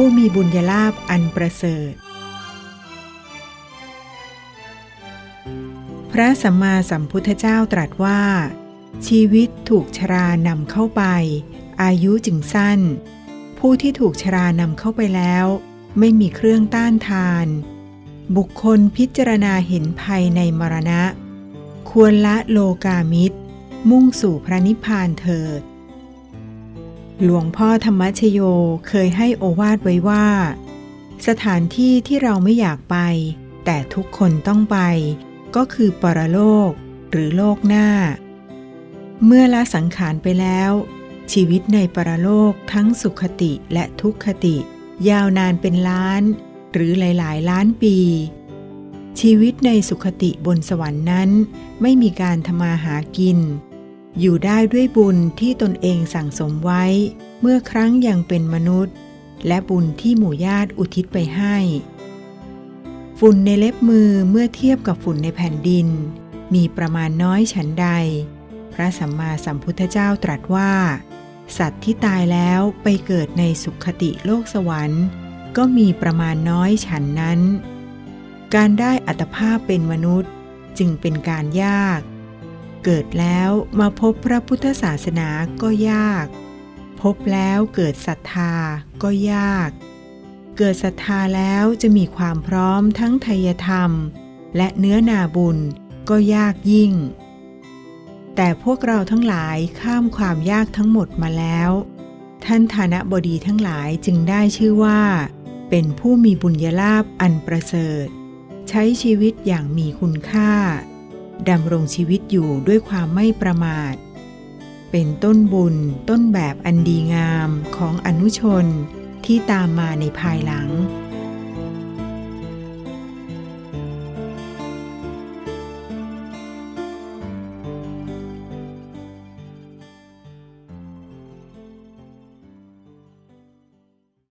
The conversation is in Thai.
ผู้มีบุญญาลาภอันประเสริฐ พระสัมมาสัมพุทธเจ้าตรัสว่า ชีวิตถูกชรานำเข้าไป อายุจึงสั้น ผู้ที่ถูกชรานำเข้าไปแล้ว ไม่มีเครื่องต้านทาน บุคคลพิจารณาเห็นภัยในมรณะ ควรละโลกามิตร มุ่งสู่พระนิพพานเถิด หลวงพ่อธรรมชโยเคยให้โอวาทไว้ว่า สถานที่ที่เราไม่อยากไป แต่ทุกคนต้องไป ก็คือปรโลก หรือโลกหน้า เมื่อละสังขารไปแล้ว ชีวิตในปรโลกทั้งสุขติและทุกขติ ยาวนานเป็นล้าน หรือหลาย ๆ ล้านปี ชีวิตในสุขติบนสวรรค์นั้น ไม่มีการทำมาหากิน อยู่ได้ด้วยบุญที่ตนเองสั่งสมไว้ เมื่อครั้งยังเป็นมนุษย์ และบุญที่หมู่ญาติอุทิศไปให้ ฝุ่นในเล็บมือเมื่อเทียบกับฝุ่นในแผ่นดิน มีประมาณน้อยฉันใด พระสัมมาสัมพุทธเจ้าตรัสว่า สัตว์ที่ตายแล้วไปเกิดในสุขติโลกสวรรค์ ก็มีประมาณน้อยฉันนั้น การได้อัตภาพเป็นมนุษย์จึงเป็นการยาก เกิดแล้วมาพบพระพุทธศาสนาก็ยาก พบแล้วเกิดศรัทธาก็ยาก เกิดศรัทธาแล้วจะมีความพร้อมทั้งไทยธรรม และเนื้อนาบุญก็ยากยิ่ง แต่พวกเราทั้งหลายข้ามความยากทั้งหมดมาแล้ว ท่านฐานะบดีทั้งหลายจึงได้ชื่อว่า เป็นผู้มีบุญญาลาภอันประเสริฐ ใช้ชีวิตอย่างมีคุณค่า ดำรงชีวิตอยู่ด้วยความไม่ประมาท เป็นต้นบุญต้นแบบอันดีงามของอนุชนที่ตามมาในภายหลัง